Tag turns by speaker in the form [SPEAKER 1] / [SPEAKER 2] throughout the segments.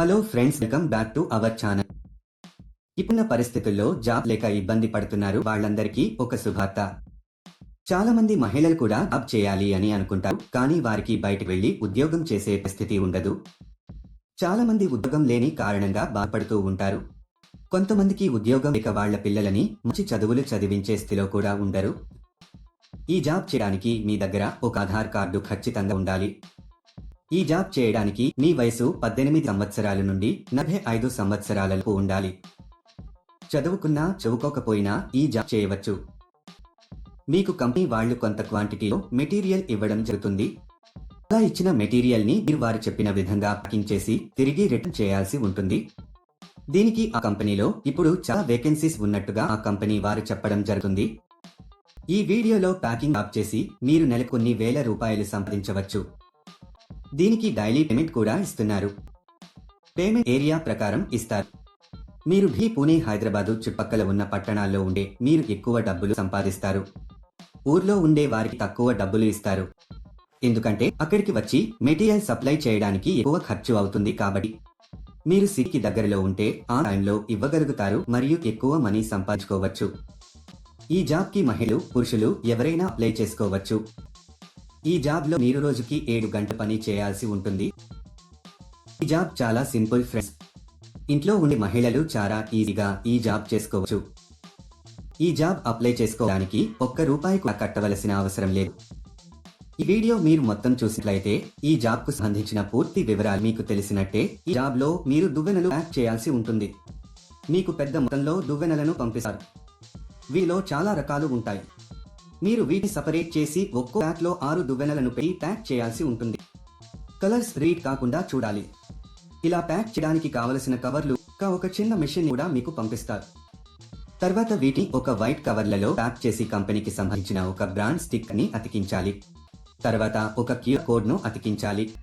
[SPEAKER 1] Hello friends welcome back to our channel. ఇప్పుడున్న పరిస్థితుల్లో job లేక ఇబ్బంది పడుతున్నారు వాళ్ళందరికీ ఒక శుభార్త. చాలా మంది మహిళలు కూడా జాబ్ చేయాలి అని అనుకుంటారు కానీ వారికి బయట వెళ్ళి ఉద్యోగం చేసే పరిస్థితి ఉండదు. చాలా మంది ఉద్యోగం లేని కారణంగా బాధపడుతూ ఉంటారు. కొంతమందికి ఉద్యోగం లేక వాళ్ళ పిల్లలని మంచి చదువులు చదివించే స్థితిలో కూడా ఉండరు. ఈ జాబ్ చేయడానికి మీ దగ్గర ఒక ఆధార్ కార్డు ఖచ్చితంగా ఉండాలి. ఈ జాబ్ చేయడానికి మీ వయసు పద్దెనిమిది సంవత్సరాల నుండి నలభై ఐదు సంవత్సరాలకు ఉండాలి. చదువుకున్నా చదువుకోకపోయినా ఈ జాబ్ చేయవచ్చు. మీకు కంపెనీ వాళ్ళు కొంత క్వాంటిటీలో మెటీరియల్ ఇవ్వడం జరుగుతుంది. అలా ఇచ్చిన మెటీరియల్ని మీరు వారు చెప్పిన విధంగా ప్యాకింగ్ చేసి తిరిగి రిటర్న్ చేయాల్సి ఉంటుంది. దీనికి ఆ కంపెనీలో ఇప్పుడు చాలా వేకెన్సీస్ ఉన్నట్టుగా ఆ కంపెనీ వారు చెప్పడం జరుగుతుంది. ఈ వీడియోలో ప్యాకింగ్ ఆప్ చేసి మీరు నెలకు కొన్ని వేల రూపాయలు సంపాదించవచ్చు. దీనికి డైలీ పేమెంట్ కూడా ఇస్తున్నారు. పేమెంట్ ఏరియా ప్రకారం ఇస్తారు. మీరు ఢీ పూణే హైదరాబాదు చుట్టుపక్కల ఉన్న పట్టణాల్లో ఉండే మీరు ఎక్కువ డబ్బులు సంపాదిస్తారు. ఊర్లో ఉండే వారికి తక్కువ డబ్బులు ఇస్తారు. ఎందుకంటే అక్కడికి వచ్చి మెటీరియల్ సప్లై చేయడానికి ఎక్కువ ఖర్చు అవుతుంది కాబట్టి మీరు సిటీకి దగ్గరలో ఉంటే ఆ టైంలో ఇవ్వగలుగుతారు మరియు ఎక్కువ మనీ సంపాదించుకోవచ్చు. ఈ జాబ్కి మహిళలు పురుషులు ఎవరైనా అప్లై చేసుకోవచ్చు. ఈ జాబ్లో మీరు రోజుకి ఏడు గంటల పని చేయాల్సి ఉంటుంది. ఈ జాబ్ చాలా సింపుల్ ఫ్రెండ్స్. ఇంట్లో ఉండే మహిళలు చాలా ఈజీగా ఈ జాబ్ చేసుకోవచ్చు. ఈ జాబ్ అప్లై చేసుకోవడానికి ఒక్క రూపాయి కూడా కట్టవలసిన అవసరం లేదు. ఈ వీడియో మీరు మొత్తం చూసినట్లయితే ఈ జాబ్కు సంబంధించిన పూర్తి వివరాలు మీకు తెలిసినట్టే ఈ జాబ్లో మీరు దువ్వెనలు ప్యాక్ చేయాల్సి ఉంటుంది. మీకు పెద్ద మొత్తంలో దువ్వెనలను పంపిస్తారు. వీటిలో చాలా రకాలు ఉంటాయి. మీరు వీటిని సపరేట్ చేసి ఒక్కో ప్యాక్లో ఆరు దువ్వెనలను పెట్టి ప్యాక్ చేయాల్సి ఉంటుంది. కలర్స్ రీడ్ కాకుండా చూడాలి. ఇలా ప్యాక్ చేయడానికి కావలసిన కవర్లు ఒక చిన్న మిషన్ కూడా మీకు పంపిస్తారు. తర్వాత వీటిని ఒక వైట్ కవర్లలో ప్యాక్ చేసి కంపెనీకి సంబంధించిన ఒక బ్రాండ్ స్టిక్ని అతికించాలి. తర్వాత ఒక క్యూఆర్ కోడ్ను అతికించాలి.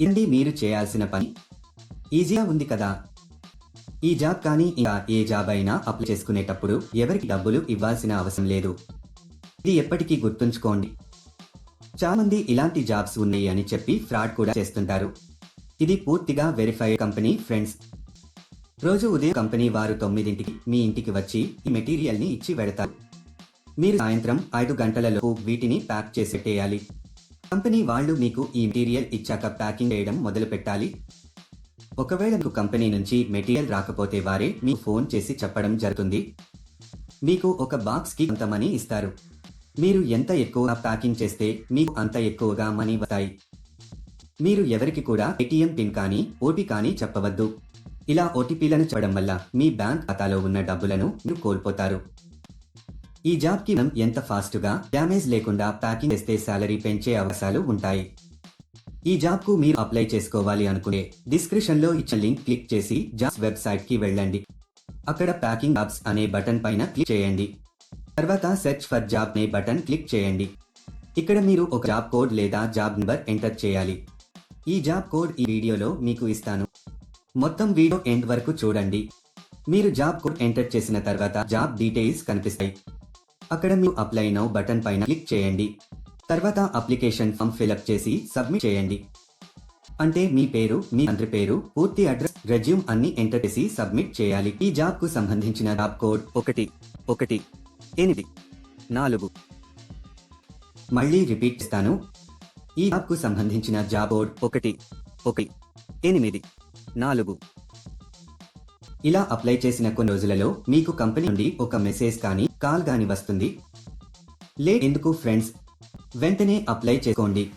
[SPEAKER 1] ఇది మీరు చేయాల్సిన పని. ఈజీగా ఉంది కదా. ఈ జాబ్ కానీ ఇంకా ఏ జాబ్ అయినా అప్లై చేసుకునేటప్పుడు ఎవరికి డబ్బులు ఇవ్వాల్సిన అవసరం లేదు. ఇది ఎప్పటికీ గుర్తుంచుకోండి. చాలామంది ఇలాంటి జాబ్స్ ఉన్నాయి అని చెప్పి ఫ్రాడ్ కూడా చేస్తుంటారు. ఇది పూర్తిగా వెరిఫైడ్ కంపెనీ ఫ్రెండ్స్. రోజు ఉదయం కంపెనీ వారు తొమ్మిదింటికి మీ ఇంటికి వచ్చి ఈ మెటీరియల్ని ఇచ్చి వెడతారు మీరు సాయంత్రం ఐదు గంటలలోపు వీటిని ప్యాక్ చేసి పెట్టేయాలి కంపెనీ వాళ్ళు మీకు ఈ మెటీరియల్ ఇచ్చాక ప్యాకింగ్ చేయడం మొదలు పెట్టాలి. ఒకవేళ మీకు కంపెనీ నుంచి మెటీరియల్ రాకపోతే వారే మీకు ఫోన్ చేసి చెప్పడం జరుగుతుంది. మీకు ఒక బాక్స్కి కొంత మనీ ఇస్తారు. మీరు ఎంత ఎక్కువగా ప్యాకింగ్ చేస్తే మీకు అంత ఎక్కువగా మనీ వస్తాయి. మీరు ఎవరికి కూడా ఏటీఎం పిన్ కానీ ఓటీ కానీ చెప్పవద్దు. ఇలా ఓటీపీలను చెప్పడం వల్ల మీ బ్యాంక్ ఖాతాలో ఉన్న డబ్బులను మీరు కోల్పోతారు. ఈ జాబ్కి మనం ఎంత ఫాస్ట్గా డ్యామేజ్ లేకుండా ప్యాకింగ్ చేస్తే శాలరీ పెంచే అవకాశాలు ఉంటాయి. ఈ జాబ్కు మీరు అప్లై చేసుకోవాలి అనుకునే డిస్క్రిప్షన్లో ఇచ్చిన లింక్ క్లిక్ చేసి జాబ్స్ వెబ్సైట్కి వెళ్ళండి. అక్కడ ప్యాకింగ్ జాబ్స్ అనే బటన్ పైన క్లిక్ చేయండి. తర్వాత సెర్చ్ ఫర్ జాబ్ నే బటన్ క్లిక్ చేయండి. ఇక్కడ మీరు ఒక జాబ్ కోడ్ లేదా జాబ్ నెంబర్ ఎంటర్ చేయాలి. ఈ జాబ్ కోడ్ ఈ వీడియోలో మీకు ఇస్తాను. మొత్తం వీడియో ఎండ్ వరకు చూడండి. మీరు జాబ్ కోడ్ ఎంటర్ చేసిన తర్వాత జాబ్ డీటెయిల్స్ కనిపిస్తాయి. అక్కడ మీరు అప్లై నౌ బటన్ పైన క్లిక్ చేయండి. తర్వాత అప్లికేషన్ ఫామ్ ఫిలప్ చేసి సబ్మిట్ చేయండి. అంటే మీ పేరు మీ తండ్రి పేరు పూర్తి అడ్రస్ రెజ్యూమ్ అన్ని ఎంటర్ చేసి సబ్మిట్ చేయాలి. ఈ జాబ్కు సంబంధించిన జాబ్ కోడ్ ఒకటి ఒకటి ఎనిమిది. నాలుగు. మళ్ళీ రిపీట్ చేస్తాను. ఈ జాబ్కు సంబంధించిన జాబ్ ఒకటి. ఒకటి. ఎనిమిది. నాలుగు. ఇలా అప్లై చేసిన కొన్ని రోజులలో మీకు కంపెనీ నుండి ఒక మెసేజ్ కానీ కాల్ కానీ వస్తుంది. లేట్ ఎందుకు ఫ్రెండ్స్? వెంటనే అప్లై చేసుకోండి.